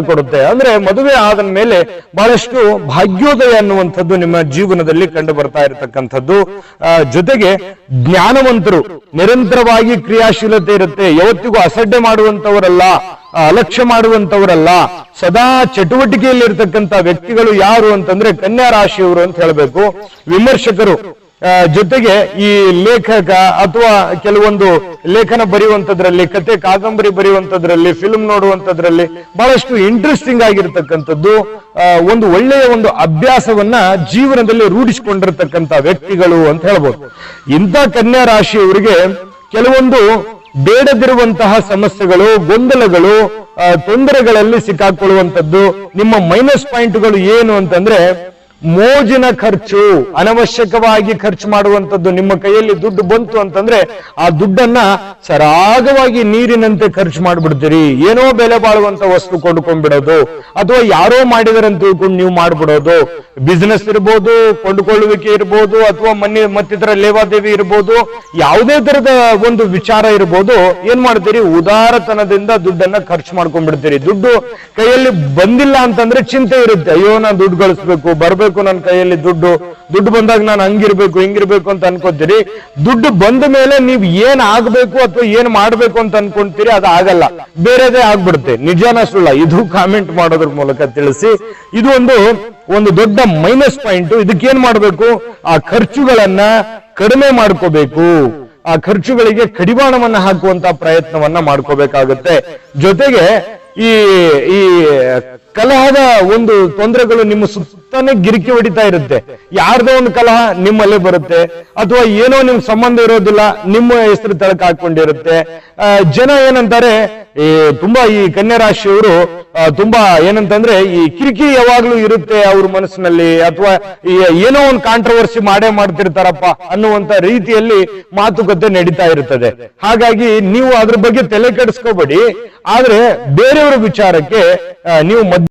ಕೊಡುತ್ತೆ. ಅಂದ್ರೆ ಮದುವೆ ಆದ ಮೇಲೆ ಬಹಳಷ್ಟು ಭಾಗ್ಯೋದಯ ಅನ್ನುವಂಥದ್ದು ನಿಮ್ಮ ಜೀವನದಲ್ಲಿ ಕಂಡು ಬರ್ತಾ ಇರತಕ್ಕಂಥದ್ದು. ಜೊತೆಗೆ ಜ್ಞಾನವಂತರು ನಿರಂತರವಾಗಿ ಕ್ರಿಯಾಶೀಲತೆ ಇರುತ್ತೆ. ಯಾವತ್ತಿಗೂ ಅಸಡ್ಡೆ ಮಾಡುವಂತವರಲ್ಲ ಅಲಕ್ಷ್ಯ ಮಾಡುವಂತವರಲ್ಲ ಸದಾ ಚಟುವಟಿಕೆಯಲ್ಲಿ ಇರ್ತಕ್ಕಂಥ ವ್ಯಕ್ತಿಗಳು ಯಾರು ಅಂತಂದ್ರೆ ಕನ್ಯಾ ರಾಶಿಯವರು ಅಂತ ಹೇಳಬೇಕು. ವಿಮರ್ಶಕರು ಜೊತೆಗೆ ಈ ಲೇಖಕ ಅಥವಾ ಕೆಲವೊಂದು ಲೇಖನ ಬರೆಯುವಂತದ್ರಲ್ಲಿ ಕತೆ ಕಾದಂಬರಿ ಬರೆಯುವಂತದ್ರಲ್ಲಿ ಫಿಲ್ಮ್ ನೋಡುವಂತದ್ರಲ್ಲಿ ಬಹಳಷ್ಟು ಇಂಟ್ರೆಸ್ಟಿಂಗ್ ಆಗಿರ್ತಕ್ಕಂಥದ್ದು ಒಂದು ಒಳ್ಳೆಯ ಒಂದು ಅಭ್ಯಾಸವನ್ನ ಜೀವನದಲ್ಲಿ ರೂಢಿಸಿಕೊಂಡಿರ್ತಕ್ಕಂಥ ವ್ಯಕ್ತಿಗಳು ಅಂತ ಹೇಳ್ಬೋದು. ಇಂಥ ಕನ್ಯಾ ರಾಶಿಯವರಿಗೆ ಕೆಲವೊಂದು ಬೇಡದಿರುವಂತಹ ಸಮಸ್ಯೆಗಳು, ಗೊಂದಲಗಳು ತೊಂದರೆಗಳಲ್ಲಿ ಸಿಕ್ಕಾಕೊಳ್ಳುವಂಥದ್ದು, ನಿಮ್ಮ ಮೈನಸ್ ಪಾಯಿಂಟ್ಗಳು ಏನು ಅಂತಂದ್ರೆ ಮೋಜಿನ ಖರ್ಚು, ಅನವಶ್ಯಕವಾಗಿ ಖರ್ಚು ಮಾಡುವಂತದ್ದು ನಿಮ್ಮ ಕೈಯಲ್ಲಿ ದುಡ್ಡು ಬಂತು ಅಂತಂದ್ರೆ ಆ ದುಡ್ಡನ್ನ ಸರಾಗವಾಗಿ ನೀರಿನಂತೆ ಖರ್ಚು ಮಾಡ್ಬಿಡ್ತೀರಿ. ಏನೋ ಬೆಲೆ ಬಾಳುವಂತ ವಸ್ತು ಕೊಂಡ್ಕೊಂಡ್ಬಿಡೋದು, ಅಥವಾ ಯಾರೋ ಮಾಡಿದಾರಂತ ತಿಳ್ಕೊಂಡು ನೀವು ಮಾಡ್ಬಿಡೋದು. ಬಿಸಿನೆಸ್ ಇರ್ಬೋದು, ಕೊಂಡುಕೊಳ್ಳುವಿಕೆ ಇರ್ಬೋದು, ಅಥವಾ ಮನೆ ಮತ್ತಿತರ ಲೇವಾದೇವಿ ಇರ್ಬೋದು, ಯಾವುದೇ ತರದ ಒಂದು ವಿಚಾರ ಇರ್ಬೋದು, ಏನ್ ಮಾಡ್ತೀರಿ? ಉದಾರತನದಿಂದ ದುಡ್ಡನ್ನ ಖರ್ಚು ಮಾಡ್ಕೊಂಡ್ಬಿಡ್ತೀರಿ. ದುಡ್ಡು ಕೈಯಲ್ಲಿ ಬಂದಿಲ್ಲ ಅಂತಂದ್ರೆ ಚಿಂತೆ ಇರುತ್ತೆ. ಅಯ್ಯೋ, ನಾನು ದುಡ್ಡು ಗಳಿಸ್ಬೇಕು, ಬರ್ಬೇಕು ನನ್ನ ಕೈಯಲ್ಲಿ ದುಡ್ಡು. ದುಡ್ಡು ಬಂದಾಗ ನಾನು ಹಂಗಿರ್ಬೇಕು, ಹಿಂಗಿರ್ಬೇಕು ಅಂತ ಅನ್ಕೋತೀರಿ. ದುಡ್ಡು ಬಂದ ಮೇಲೆ ನೀವು ಏನ್ ಆಗ್ಬೇಕು ಅಥವಾ ಏನ್ ಮಾಡ್ಬೇಕು ಅಂತ ಅನ್ಕೊಂತೀರಿ, ಅದು ಆಗಲ್ಲ. ಬೇರೆದೇ ಆಗ್ಬಿಡುತ್ತೆ. ನಿಜಾನ ಸುಳ್ಳ. ಇದು ಕಾಮೆಂಟ್ ಮಾಡೋದ್ರ ಮೂಲಕ ತಿಳಿಸಿ. ಇದು ಒಂದು ಒಂದು ದೊಡ್ಡ ಮೈನಸ್ ಪಾಯಿಂಟ್ ಇದಕ್ಕೇನ್ ಮಾಡ್ಬೇಕು? ಆ ಖರ್ಚುಗಳನ್ನ ಕಡಿಮೆ ಮಾಡ್ಕೋಬೇಕು. ಆ ಖರ್ಚುಗಳಿಗೆ ಕಡಿವಾಣವನ್ನ ಹಾಕುವಂತ ಪ್ರಯತ್ನವನ್ನ ಮಾಡ್ಕೋಬೇಕಾಗುತ್ತೆ. ಜೊತೆಗೆ ಈ ಈ ಕಲಹದ ಒಂದು ತೊಂದರೆಗಳು ನಿಮ್ಮ ಸುತ್ತಾನೆ ಗಿರಿಕಿ ಹೊಡಿತಾ ಇರುತ್ತೆ. ಯಾರ್ದೋ ಒಂದು ಕಲಹ ನಿಮ್ಮಲ್ಲೇ ಬರುತ್ತೆ. ಅಥವಾ ಏನೋ ನಿಮ್ ಸಂಬಂಧ ಇರೋದಿಲ್ಲ, ನಿಮ್ಮ ಹೆಸರು ತಳಕ ಹಾಕೊಂಡಿರುತ್ತೆ. ಜನ ಏನಂತಾರೆ ಈ ತುಂಬಾ ಈ ಕನ್ಯಾ ರಾಶಿಯವರು ತುಂಬಾ ಏನಂತಂದ್ರೆ ಈ ಕಿರಿಕಿರಿ ಯಾವಾಗ್ಲೂ ಇರುತ್ತೆ ಅವ್ರ ಮನಸ್ಸಿನಲ್ಲಿ ಅಥವಾ ಏನೋ ಒಂದು ಕಾಂಟ್ರವರ್ಸಿ ಮಾಡೇ ಮಾಡ್ತಿರ್ತಾರಪ್ಪ ಅನ್ನುವಂತ ರೀತಿಯಲ್ಲಿ ಮಾತುಕತೆ ನಡೀತಾ ಇರುತ್ತದೆ ಹಾಗಾಗಿ ನೀವು ಅದ್ರ ಬಗ್ಗೆ ತಲೆ ಕೆಡಿಸ್ಕೋಬೇಡಿ. ಆದ್ರೆ ಬೇರೆಯವರ ವಿಚಾರಕ್ಕೆ ನೀವು